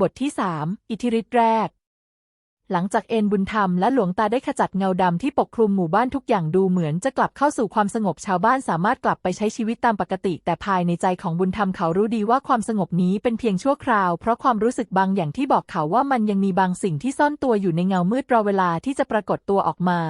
บทที่สามอิทธิฤทธิ์แรก หลังจากเอ็นบุญธรรมและหลวงตาได้ขจัดเงาดำที่ปกคลุมหมู่บ้านทุกอย่างดูเหมือนจะกลับเข้าสู่ความสงบชาวบ้านสามารถกลับไปใช้ชีวิตตามปกติ แต่ภายในใจของบุญธรรมเขารู้ดีว่าความสงบนี้เป็นเพียงชั่วคราว เพราะความรู้สึกบางอย่างที่บอกเขาว่ามันยังมีบางสิ่งที่ซ่อนตัวอยู่ในเงามืดรอเวลาที่จะปรากฏตัวออกมา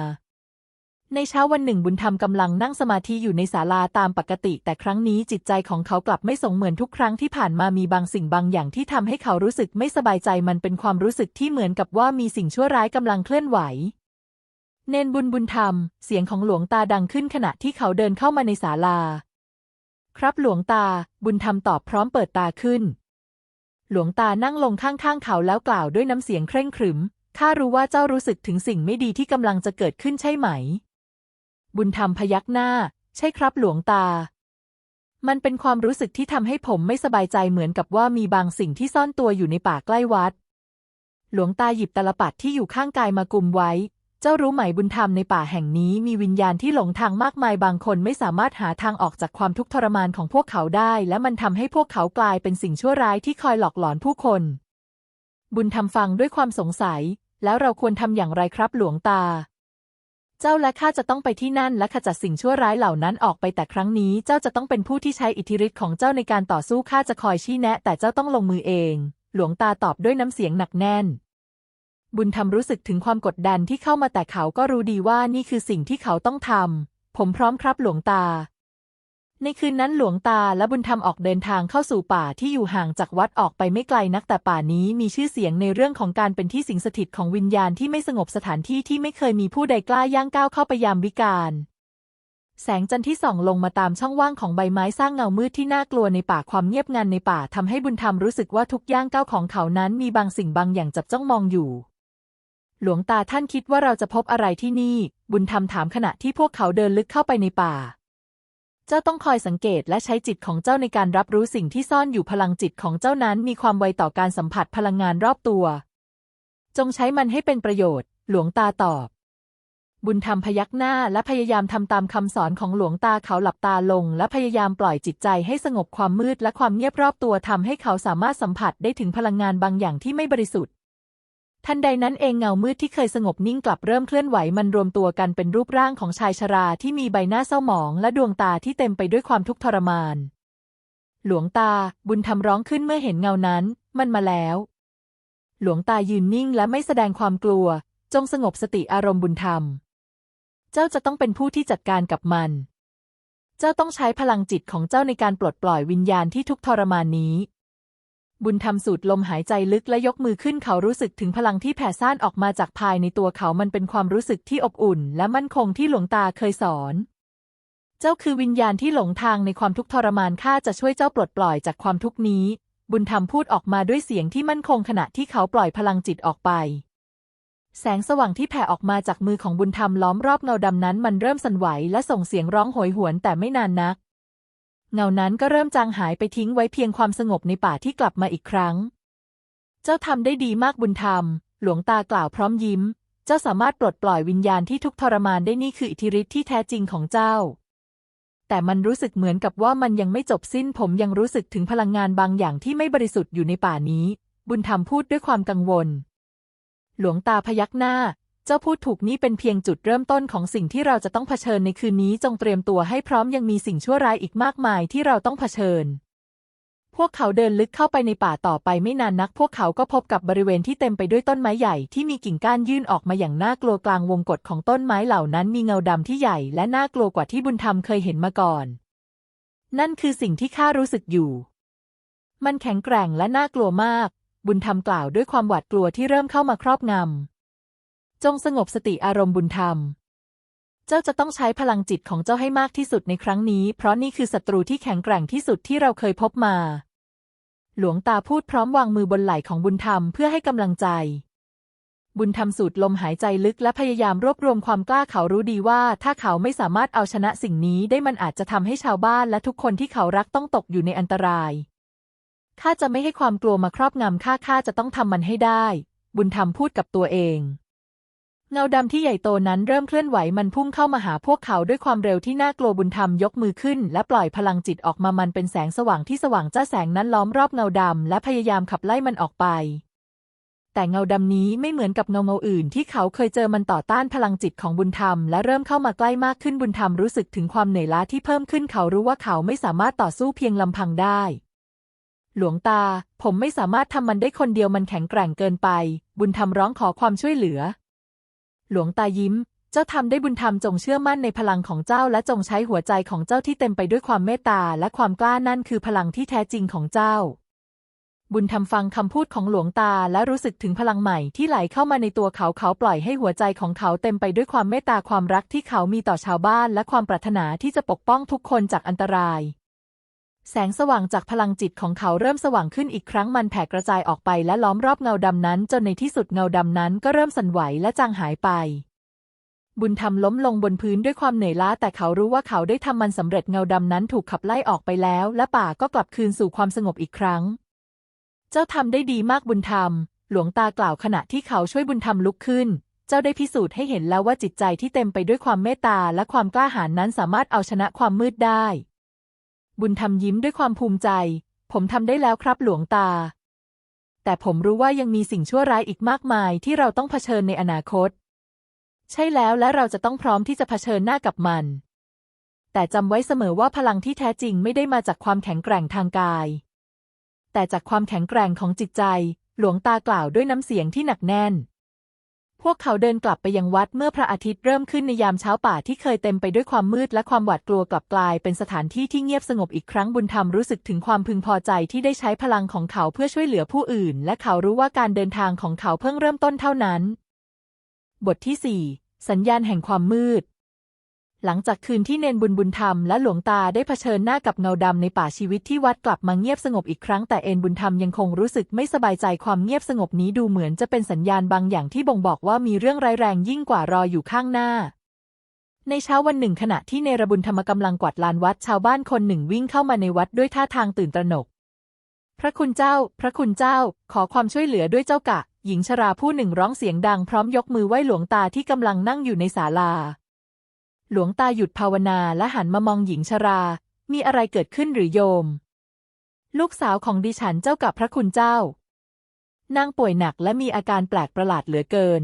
ในเช้าวันหนึ่งบุญธรรมกำลังนั่งสมาธิอยู่ในศาลาตามปกติ แต่ครั้งนี้จิตใจของเขากลับไม่สงเหมือนทุกครั้งที่ผ่านมามีบางสิ่งบางอย่างที่ทำให้เขารู้สึกไม่สบายใจมันเป็นความรู้สึกที่เหมือนกับว่ามีสิ่งชั่วร้ายกำลังเคลื่อนไหว เนนบุญบุญธรรม เสียงของหลวงตาดังขึ้นขณะที่เขาเดินเข้ามาในศาลา ครับหลวงตา บุญธรรมตอบพร้อมเปิดตาขึ้น หลวงตานั่งลงข้างๆเขาแล้วกล่าวด้วยน้ำเสียงเคร่งขรึมข้ารู้ว่าเจ้ารู้สึกถึงสิ่งไม่ดีที่กำลังจะเกิดขึ้นใช่ไหม บุญธรรมพยักหน้า ใช่ครับหลวงตา มันเป็นความรู้สึกที่ทำให้ผมไม่สบายใจเหมือนกับว่ามีบางสิ่งที่ซ่อนตัวอยู่ในป่าใกล้วัด หลวงตาหยิบตลปัดที่อยู่ข้างกายมากุมไว้ เจ้ารู้ไหมบุญธรรมในป่าแห่งนี้มีวิญญาณที่หลงทางมากมายบางคนไม่สามารถหาทางออกจากความทุกข์ทรมานของพวกเขาได้ และมันทำให้พวกเขากลายเป็นสิ่งชั่วร้ายที่คอยหลอกหลอนผู้คน บุญธรรมฟังด้วยความสงสัย แล้วเราควรทำอย่างไรครับหลวงตา เจ้าและข้าจะต้องไปที่นั่นและขจัดสิ่งชั่วร้ายเหล่านั้นออกไปแต่ครั้งนี้เจ้าจะต้องเป็นผู้ที่ใช้อิทธิฤทธิ์ของเจ้าในการต่อสู้ข้าจะคอยชี้แนะ แต่เจ้าต้องลงมือเอง หลวงตาตอบด้วยน้ำเสียงหนักแน่น บุญธรรมรู้สึกถึงความกดดันที่เข้ามาแต่เขาก็รู้ดีว่านี่คือสิ่งที่เขาต้องทำผมพร้อมครับหลวงตา ในคืนนั้นหลวงตาและบุญธรรมออกเดินทางเข้าสู่ป่าที่อยู่ห่างจากวัดออกไปไม่ไกลนักแต่ป่านี้มีชื่อเสียงในเรื่องของการเป็นที่สิงสถิตของวิญญาณที่ไม่สงบสถานที่ที่ไม่เคยมีผู้ใดกล้าย่างก้าวเข้าไปยามวิกาลแสงจันทร์ที่ส่องลงมาตามช่องว่างของใบไม้สร้างเงามืดที่น่ากลัวในป่าความเงียบงันในป่าทำให้บุญธรรมรู้สึกว่าทุกย่างก้าวของเขานั้นมีบางสิ่งบางอย่างจับจ้องมองอยู่ หลวงตาท่านคิดว่าเราจะพบอะไรที่นี่ บุญธรรมถามขณะที่พวกเขาเดินลึกเข้าไปในป่า เจ้าต้องคอยสังเกตและใช้จิตของเจ้าในการรับรู้สิ่งที่ซ่อนอยู่พลังจิตของเจ้านั้นมีความไวต่อการสัมผัสพลังงานรอบตัว จงใช้มันให้เป็นประโยชน์ หลวงตาตอบ บุญธรรมพยักหน้าและพยายามทำตามคำสอนของหลวงตาเขาหลับตาลง และพยายามปล่อยจิตใจให้สงบความมืดและความเงียบรอบตัวทำให้เขาสามารถสัมผัสได้ถึงพลังงานบางอย่างที่ไม่บริสุทธิ์ ทันใดนั้นเองเงามืดที่เคยสงบนิ่งกลับเริ่มเคลื่อนไหวมันรวมตัวกันเป็นรูปร่างของชายชราที่มีใบหน้าเศร้าหมอง และดวงตาที่เต็มไปด้วยความทุกข์ทรมาน หลวงตาบุญธรรมร้องขึ้นเมื่อเห็นเงานั้น มันมาแล้ว หลวงตายืนนิ่งและไม่แสดงความกลัว จงสงบสติอารมณ์บุญธรรม เจ้าจะต้องเป็นผู้ที่จัดการกับมัน เจ้าต้องใช้พลังจิตของเจ้าในการปลดปล่อยวิญญาณที่ทุกข์ทรมานนี้ บุญธรรมสูดลมหายใจลึกและยกมือขึ้นเขารู้สึกถึงพลังที่แผ่ซ่านออกมาจากภายในตัวเขามันเป็นความรู้สึกที่อบอุ่น และมั่นคงที่หลวงตาเคยสอน เจ้าคือวิญญาณที่หลงทางในความทุกข์ทรมานข้าจะช่วยเจ้าปลดปล่อยจากความทุกข์นี้ บุญธรรมพูดออกมาด้วยเสียงที่มั่นคงขณะที่เขาปล่อยพลังจิตออกไป แสงสว่างที่แผ่ออกมาจากมือของบุญธรรมล้อมรอบเงาดำนั้นมันเริ่มสั่นไหวและส่งเสียงร้องโหยหวนแต่ไม่นานนัก เงานั้นก็เริ่มจางหายไปทิ้งไว้เพียงความสงบในป่าที่กลับมาอีกครั้ง เจ้าทำได้ดีมากบุญธรรม หลวงตากล่าวพร้อมยิ้ม เจ้าสามารถปลดปล่อยวิญญาณที่ทุกทรมานได้นี่คืออิทธิฤทธิ์ที่แท้จริงของเจ้า แต่มันรู้สึกเหมือนกับว่ามันยังไม่จบสิ้นผมยังรู้สึกถึงพลังงานบางอย่างที่ไม่บริสุทธิ์อยู่ในป่านี้ บุญธรรมพูดด้วยความกังวล หลวงตาพยักหน้า เจ้าพูดถูกนี่เป็นเพียงจุดเริ่มต้นของสิ่งที่เราจะต้องเผชิญในคืนนี้จงเตรียมตัวให้พร้อมยังมีสิ่งชั่วร้ายอีกมากมายที่เราต้องเผชิญ พวกเขาเดินลึกเข้าไปในป่าต่อไปไม่นานนัก พวกเขาก็พบกับบริเวณที่เต็มไปด้วยต้นไม้ใหญ่ที่มีกิ่งก้านยื่นออกมาอย่างน่ากลัวกลางวงกฏของต้นไม้เหล่านั้นมีเงาดำที่ใหญ่และน่ากลัวกว่าที่บุญธรรมเคยเห็นมาก่อน นั่นคือสิ่งที่ข้ารู้สึกอยู่ มันแข็งแกร่งและน่า กลัวมาก บุญธรรมกล่าวด้วยความหวาดกลัวที่เริ่มเข้ามาครอบงำ จงสงบสติอารมณ์บุญธรรม เจ้าจะต้องใช้พลังจิตของเจ้าให้มากที่สุดในครั้งนี้ เพราะนี่คือศัตรูที่แข็งแกร่งที่สุดที่เราเคยพบมา หลวงตาพูดพร้อมวางมือบนไหล่ของบุญธรรมเพื่อให้กำลังใจ บุญธรรมสูดลมหายใจลึกและพยายามรวบรวมความกล้าเขารู้ดีว่า ถ้าเขาไม่สามารถเอาชนะสิ่งนี้ได้มันอาจจะทำให้ชาวบ้านและทุกคนที่เขารักต้องตกอยู่ในอันตรายข้าจะไม่ให้ความกลัวมาครอบงำข้าข้าจะต้องทำมันให้ได้ บุญธรรมพูดกับตัวเอง เงาดำที่ใหญ่โตนั้นเริ่มเคลื่อนไหวมันพุ่งเข้ามาหาพวกเขาด้วยความเร็วที่น่ากลัวบุญธรรมยกมือขึ้น และปล่อยพลังจิตออกมามันเป็นแสงสว่างที่สว่างจ้าแสงนั้นล้อมรอบเงาดำและพยายามขับไล่มันออกไป แต่เงาดำนี้ไม่เหมือนกับเงาเงาอื่นที่เขาเคยเจอมันต่อต้านพลังจิตของบุญธรรมและเริ่มเข้ามาใกล้มากขึ้นบุญธรรมรู้สึกถึงความเหนื่อยล้าที่เพิ่มขึ้นเขารู้ว่าเขาไม่สามารถต่อสู้เพียงลำพังได้หลวงตา ผมไม่สามารถทำมันได้คนเดียวมันแข็งแกร่งเกินไป บุญธรรมร้องขอความช่วยเหลือ หลวงตายิ้ม เจ้าทำได้บุญธรรมจงเชื่อมั่นในพลังของเจ้าและจงใช้หัวใจของเจ้าที่เต็มไปด้วยความเมตตาและความกล้านั่นคือพลังที่แท้จริงของเจ้า บุญธรรมฟังคำพูดของหลวงตาและรู้สึกถึงพลังใหม่ที่ไหลเข้ามาในตัวเขาเขาปล่อยให้หัวใจของเขาเต็มไปด้วยความเมตตาความรักที่เขามีต่อชาวบ้านและความปรารถนาที่จะปกป้องทุกคนจากอันตราย แสงสว่างจากพลังจิตของเขาเริ่มสว่างขึ้นอีกครั้งมันแผ่กระจายออกไปและล้อมรอบเงาดำนั้น จนในที่สุดเงาดำนั้นก็เริ่มสั่นไหวและจางหายไป บุญธรรมล้มลงบนพื้นด้วยความเหนื่อยล้า แต่เขารู้ว่าเขาได้ทำมันสำเร็จเงาดำนั้นถูกขับไล่ออกไปแล้ว และป่าก็กลับคืนสู่ความสงบอีกครั้ง เจ้าทำได้ดีมากบุญธรรม หลวงตากล่าวขณะที่เขาช่วยบุญธรรมลุกขึ้น เจ้าได้พิสูจน์ให้เห็นแล้วว่าจิตใจที่เต็มไปด้วยความเมตตาและความกล้าหาญนั้นสามารถเอาชนะความมืดได้ บุญธรรมยิ้มด้วยความภูมิใจ ผมทำได้แล้วครับหลวงตา แต่ผมรู้ว่ายังมีสิ่งชั่วร้ายอีกมากมายที่เราต้องเผชิญในอนาคต ใช่แล้วและเราจะต้องพร้อมที่จะเผชิญหน้ากับมัน แต่จำไว้เสมอว่าพลังที่แท้จริงไม่ได้มาจากความแข็งแกร่งทางกาย แต่จากความแข็งแกร่งของจิตใจ หลวงตากล่าวด้วยน้ำเสียงที่หนักแน่น พวกเขาเดินกลับไปยังวัดเมื่อพระอาทิตย์เริ่มขึ้นในยามเช้าป่าที่เคยเต็มไปด้วยความมืดและความหวาดกลัวกลับกลายเป็นสถานที่ที่เงียบสงบอีกครั้งบุญธรรมรู้สึกถึงความพึงพอใจที่ได้ใช้พลังของเขาเพื่อช่วยเหลือผู้อื่น และเขารู้ว่าการเดินทางของเขาเพิ่งเริ่มต้นเท่านั้น บทที่ 4 สัญญาณแห่งความมืด หลังจากคืนที่เนนบุญบุญธรรมและหลวงตาได้เผชิญหน้ากับเงาดำในป่าชีวิตที่วัดกลับมาเงียบสงบอีกครั้งแต่เอนบุญธรรมยังคงรู้สึกไม่สบายใจความเงียบสงบนี้ดูเหมือนจะเป็นสัญญาณบางอย่างที่บ่งบอกว่ามีเรื่องร้ายแรงยิ่งกว่ารออยู่ข้างหน้า ในเช้าวันหนึ่งขณะที่เนรบุญธรรมกำลังกวาดลานวัดชาวบ้านคนหนึ่งวิ่งเข้ามาในวัดด้วยท่าทางตื่นตระหนก พระคุณเจ้า พระคุณเจ้า ขอความช่วยเหลือด้วยเจ้ากะ หญิงชราผู้หนึ่งร้องเสียงดังพร้อมยกมือไหว้หลวงตาที่กำลังนั่งอยู่ในศาลา หลวงตาหยุดภาวนาและหันมามองหญิงชรา มีอะไรเกิดขึ้นหรือโยม ลูกสาวของดิฉันเจ้ากับพระคุณเจ้า นางป่วยหนักและมีอาการแปลกประหลาดเหลือเกิน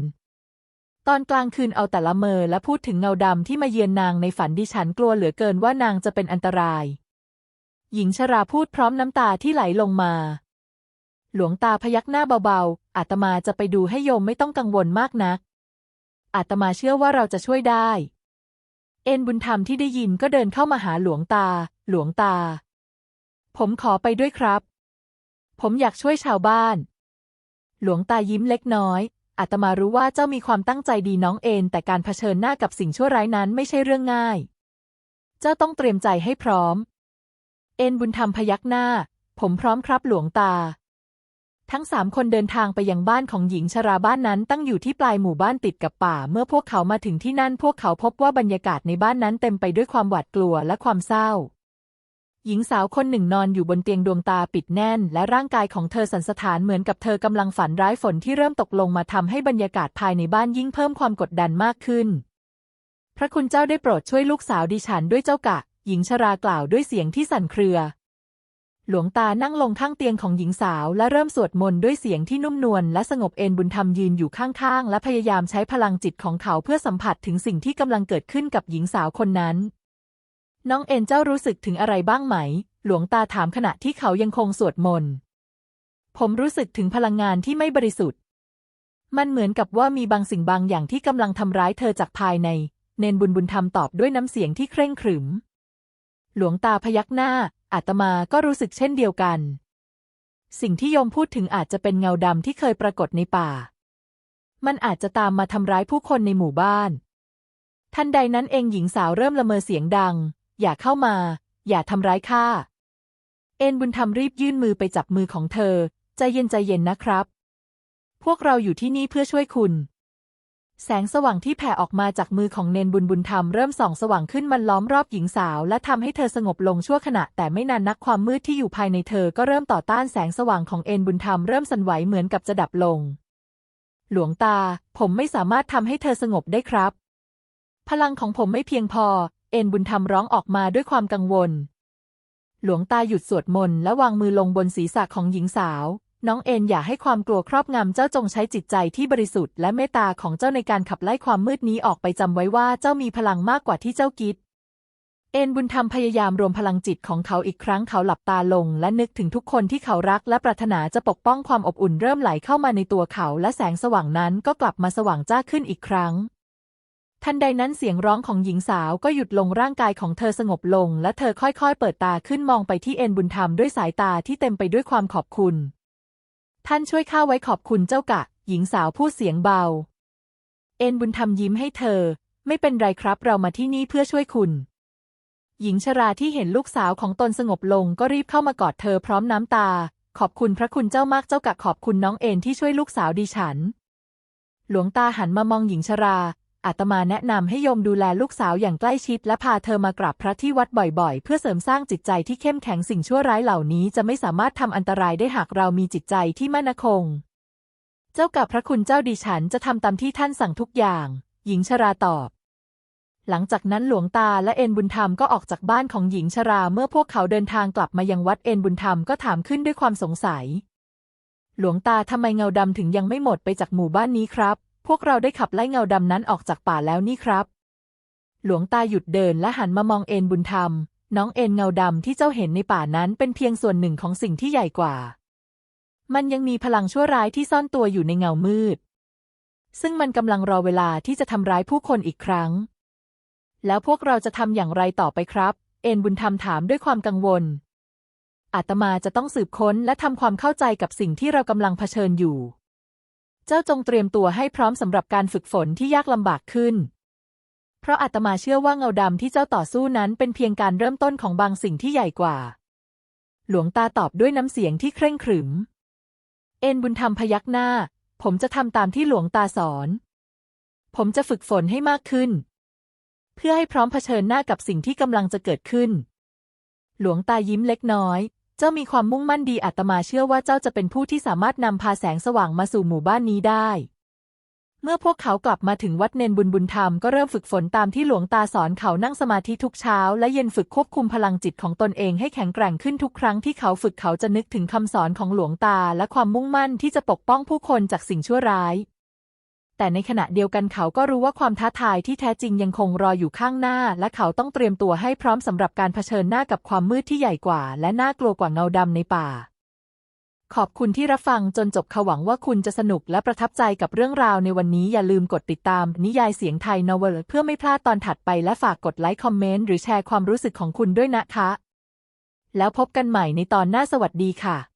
ตอนกลางคืนเอาแต่ละเมอและพูดถึงเงาดำที่มาเยือนนางในฝันดิฉันกลัวเหลือเกินว่านางจะเป็นอันตราย หญิงชราพูดพร้อมน้ำตาที่ไหลลงมา หลวงตาพยักหน้าเบาๆ อาตมาจะไปดูให้โยมไม่ต้องกังวลมากนัก อาตมาเชื่อว่าเราจะช่วยได้ เอ็นบุญธรรมที่ได้ยินก็เดินเข้ามาหาหลวงตา หลวงตา ผมขอไปด้วยครับ ผมอยากช่วยชาวบ้าน หลวงตายิ้มเล็กน้อยอาตมารู้ว่าเจ้ามีความตั้งใจดีน้องเอ็นแต่การเผชิญหน้ากับสิ่งชั่วร้ายนั้นไม่ใช่เรื่องง่าย เจ้าต้องเตรียมใจให้พร้อม เอ็นบุญธรรมพยักหน้า ผมพร้อมครับหลวงตา ทั้งสามคนเดินทางไปยังบ้านของหญิงชราบ้านนั้นตั้งอยู่ที่ปลายหมู่บ้านติดกับป่า เมื่อพวกเขามาถึงที่นั่นพวกเขาพบว่าบรรยากาศในบ้านนั้นเต็มไปด้วยความหวาดกลัวและความเศร้า หญิงสาวคนหนึ่งนอนอยู่บนเตียงดวงตาปิดแน่น และร่างกายของเธอสันสถานเหมือนกับเธอกำลังฝันร้ายฝนที่เริ่มตกลงมาทำให้บรรยากาศภายในบ้านยิ่งเพิ่มความกดดันมากขึ้น พระคุณเจ้าได้โปรดช่วยลูกสาวดิฉันด้วยเจ้ากะ หญิงชรากล่าวด้วยเสียงที่สั่นเครือ หลวงตานั่งลงข้างเตียงของหญิงสาว และเริ่มสวดมนต์ด้วยเสียงที่นุ่มนวลและสงบเอนบุญธรรมยืนอยู่ข้างๆ และพยายามใช้พลังจิตของเขาเพื่อสัมผัสถึงสิ่งที่กำลังเกิดขึ้นกับหญิงสาวคนนั้น น้องเอ็นเจ้ารู้สึกถึงอะไรบ้างไหม หลวงตาถามขณะที่เขายังคงสวดมนต์ ผมรู้สึกถึงพลังงานที่ไม่บริสุทธิ์ มันเหมือนกับว่ามีบางสิ่งบางอย่างที่กำลังทำร้ายเธอจากภายใน เนนบุญบุญธรรมตอบด้วยน้ำเสียงที่เคร่งขรึม หลวงตาพยักหน้า อาตมาก็รู้สึกเช่นเดียวกัน สิ่งที่โยมพูดถึงอาจจะเป็นเงาดำที่เคยปรากฏในป่า มันอาจจะตามมาทำร้ายผู้คนในหมู่บ้าน ทันใดนั้นเองหญิงสาวเริ่มละเมอเสียงดัง อย่าเข้ามา อย่าทำร้ายข้า เอ็นบุญธรรมรีบยื่นมือไปจับมือของเธอ ใจเย็นใจเย็นนะครับ พวกเราอยู่ที่นี่เพื่อช่วยคุณ แสงสว่างที่แผ่ออกมาจากมือของเนนบุญบุญธรรมเริ่มส่องสว่างขึ้นมันล้อมรอบหญิงสาว และทำให้เธอสงบลงชั่วขณะ แต่ไม่นานนักความมืดที่อยู่ภายในเธอก็เริ่มต่อต้านแสงสว่างของเอ็นบุญธรรมเริ่มสั่นไหวเหมือนกับจะดับลง หลวงตา ผมไม่สามารถทำให้เธอสงบได้ครับ พลังของผมไม่เพียงพอ เอ็นบุญธรรมร้องออกมาด้วยความกังวล หลวงตาหยุดสวดมนต์และวางมือลงบนศีรษะของหญิงสาว น้องเอ็นอย่าให้ความกลัวครอบงำเจ้าจงใช้จิตใจที่บริสุทธิ์และเมตตาของเจ้าในการขับไล่ความมืดนี้ออกไปจำไว้ว่าเจ้ามีพลังมากกว่าที่เจ้าคิด เอ็นบุญธรรมพยายามรวมพลังจิตของเขาอีกครั้งเขาหลับตาลง และนึกถึงทุกคนที่เขารักและปรารถนาจะปกป้องความอบอุ่นเริ่มไหลเข้ามาในตัวเขาและแสงสว่างนั้นก็กลับมาสว่างจ้าขึ้นอีกครั้งทันใดนั้นเสียงร้องของหญิงสาวก็หยุดลงร่างกายของเธอสงบลง และเธอค่อยๆ เปิดตาขึ้นมองไปที่เอ็นบุญธรรมด้วยสายตาที่เต็มไปด้วยความขอบคุณ ท่านช่วยข้าไว้ขอบคุณเจ้ากะ หญิงสาวพูดเสียงเบา เอ็นบุญธรรมยิ้มให้เธอ ไม่เป็นไรครับเรามาที่นี่เพื่อช่วยคุณ หญิงชราที่เห็นลูกสาวของตนสงบลงก็รีบเข้ามากอดเธอพร้อมน้ำตา ขอบคุณพระคุณเจ้ามากเจ้ากะขอบคุณน้องเอ็นที่ช่วยลูกสาวดิฉัน หลวงตาหันมามองหญิงชรา อาตมาแนะนำให้โยมดูแลลูกสาวอย่างใกล้ชิด และพาเธอมากราบพระที่วัดบ่อยๆ เพื่อเสริมสร้างจิตใจที่เข้มแข็งสิ่งชั่วร้ายเหล่านี้จะไม่สามารถทำอันตรายได้หากเรามีจิตใจที่มั่นคง เจ้ากับพระคุณเจ้าดิฉันจะทำตามที่ท่านสั่งทุกอย่าง หญิงชราตอบ หลังจากนั้นหลวงตาและเอ็นบุญธรรมก็ออกจากบ้านของหญิงชราเมื่อพวกเขาเดินทางกลับมายังวัดเอ็นบุญธรรมก็ถามขึ้นด้วยความสงสัย หลวงตาทำไมเงาดำถึงยังไม่หมดไปจากหมู่บ้านนี้ครับ พวกเราได้ขับไล่เงาดำนั้นออกจากป่าแล้วนี่ครับ หลวงตาหยุดเดินและหันมามองเอ็นบุญธรรม น้องเอ็นเงาดำที่เจ้าเห็นในป่านั้นเป็นเพียงส่วนหนึ่งของสิ่งที่ใหญ่กว่า มันยังมีพลังชั่วร้ายที่ซ่อนตัวอยู่ในเงามืด ซึ่งมันกำลังรอเวลาที่จะทำร้ายผู้คนอีกครั้ง แล้วพวกเราจะทำอย่างไรต่อไปครับ เอ็นบุญธรรมถามด้วยความกังวล อาตมาจะต้องสืบค้นและทำความเข้าใจกับสิ่งที่เรากำลังเผชิญอยู่ เจ้าจงเตรียมตัวให้พร้อมสำหรับการฝึกฝนที่ยากลำบากขึ้น เพราะอาตมาเชื่อว่าเงาดำที่เจ้าต่อสู้นั้นเป็นเพียงการเริ่มต้นของบางสิ่งที่ใหญ่กว่า หลวงตาตอบด้วยน้ำเสียงที่เคร่งขรึม เอ็นบุญธรรมพยักหน้า ผมจะทำตามที่หลวงตาสอน ผมจะฝึกฝนให้มากขึ้น เพื่อให้พร้อมเผชิญหน้ากับสิ่งที่กำลังจะเกิดขึ้น หลวงตายิ้มเล็กน้อย จ้ามีความมุ่งมั่นดีอาตมาเชื่อว่าเจ้าจะเป็นผู้ที่สามารถนำพาแสงสว่างมาสู่หมู่บ้านนี้ได้ เมื่อพวกเขากลับมาถึงวัดเนนบุญบุญธรรมก็เริ่มฝึกฝนตามที่หลวงตาสอนเขานั่งสมาธิทุกเช้า และเย็นฝึกควบคุมพลังจิตของตนเองให้แข็งแกร่งขึ้นทุกครั้งที่เขาฝึกเขาจะนึกถึงคำสอนของหลวงตาและความมุ่งมั่นที่จะปกป้องผู้คนจากสิ่งชั่วร้าย แต่ในขณะเดียวกันเขาก็รู้ว่าความท้าทายที่แท้จริงยังคงรออยู่ข้างหน้า และเขาต้องเตรียมตัวให้พร้อมสำหรับการเผชิญหน้ากับความมืดที่ใหญ่กว่า และน่ากลัวกว่าเงาดำในป่า ขอบคุณที่รับฟังจนจบขวังว่าคุณจะสนุกและประทับใจกับเรื่องราวในวันนี้อย่าลืมกดติดตาม นิยายเสียงไทยนวลเพื่อไม่พลาดตอนถัดไปและฝากกดไลค์คอมเมนต์หรือแชร์ความรู้สึกของคุณด้วยนะคะ แล้วพบกันใหม่ในตอนหน้าสวัสดีค่ะ